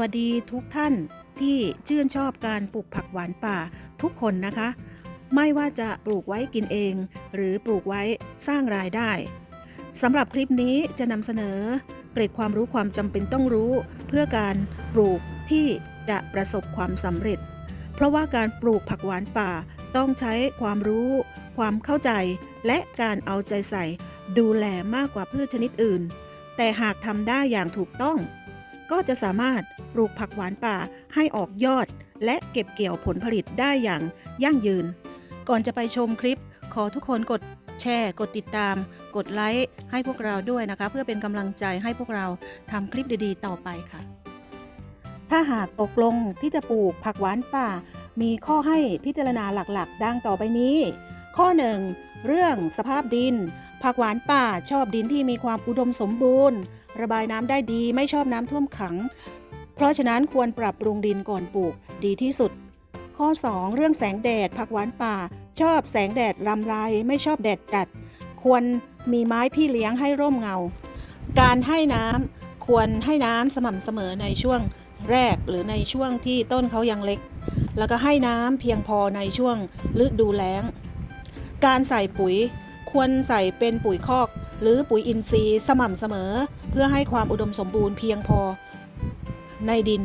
วัสดีทุกท่านที่ชื่นชอบการปลูกผักหวานป่าทุกคนนะคะ ไม่ว่าจะปลูกไว้กินเอง หรือปลูกไว้สร้างรายได้สำหรับคลิปนี้จะนำเสนอ เกร็ดความรู้ความจำเป็นต้องรู้ เพื่อการปลูกที่จะประสบความสำเร็จ เพราะว่าการปลูกผักหวานป่าต้องใช้ความรู้ ความเข้าใจ และการเอาใจใส่ ดูแลมากกว่าพืชชนิดอื่น แต่หากทำได้อย่างถูกต้อง ก็จะสามารถปลูกผักหวานป่าให้ออกยอด และเก็บเกี่ยวผลผลิตได้อย่างยั่งยืน ก่อนจะไปชมคลิป ขอทุกคนกดแชร์ กดติดตาม กดไลค์ให้พวกเราด้วยนะคะ เพื่อเป็นกำลังใจให้พวกเราทำคลิปดีๆ ต่อไปค่ะ ถ้าหากตกลงที่จะปลูกผักหวานป่า มีข้อให้พิจารณาหลักๆ ดังต่อไปนี้ ข้อ 1 เรื่องสภาพดิน ผักหวานป่าชอบดินที่มีความอุดมสมบูรณ์ ระบายน้ำได้ดีไม่ชอบน้ำท่วมขัง เพราะฉะนั้นควรปรับปรุงดินก่อนปลูกดีที่สุด ข้อ 2 เรื่องแสงแดด ผักหวานป่า ชอบแสงแดดรำไรไม่ชอบแดดจัด ควรมีไม้พี่เลี้ยงให้ร่มเงา การให้น้ำควรให้น้ำสม่ำเสมอในช่วงแรกหรือในช่วงที่ต้นเขายังเล็ก แล้วก็ให้น้ำเพียงพอในช่วงฤดูแล้ง การใส่ปุ๋ยควรใส่เป็นปุ๋ยคอก หรือปุ๋ยอินทรีย์สม่ำเสมอ เพื่อให้ความอุดมสมบูรณ์เพียงพอ ในดิน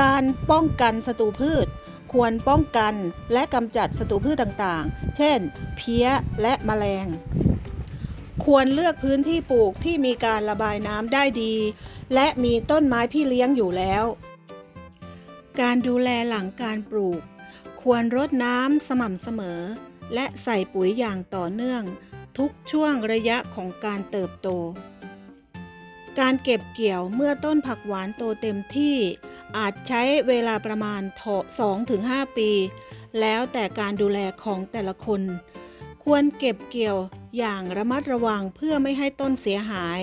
การป้องกันศัตรูพืช ควรป้องกันและกำจัดศัตรูพืชต่างๆ เช่น เพี้ยและแมลง ควรเลือกพื้นที่ปลูกที่มีการระบายน้ำได้ดี และมีต้นไม้พี่เลี้ยงอยู่แล้ว การดูแลหลังการปลูก ควรรดน้ำสม่ำเสมอ และใส่ปุ๋ยอย่างต่อเนื่อง ทุกช่วงระยะของการเติบโต การเก็บเกี่ยวเมื่อต้นผักหวานโตเต็มที่ อาจใช้เวลาประมาณ 2-5 ปี แล้วแต่การดูแลของแต่ละคน ควรเก็บเกี่ยวอย่างระมัดระวังเพื่อไม่ให้ต้นเสียหาย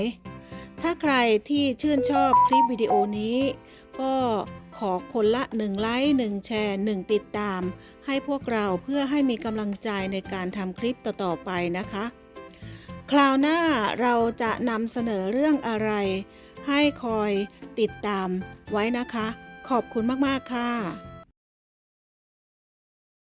ถ้าใครที่ชื่นชอบคลิปวิดีโอนี้ ก็ ขอคนละ 1 ไลค์ 1 แชร์ 1 ติดตาม ให้พวกเราเพื่อให้มีกำลังใจในการทำคลิปต่อๆไปนะคะ คราวหน้าเราจะนำเสนอเรื่องอะไร ให้คอยติดตามไว้นะคะ ขอบคุณมาก ๆ ค่ะ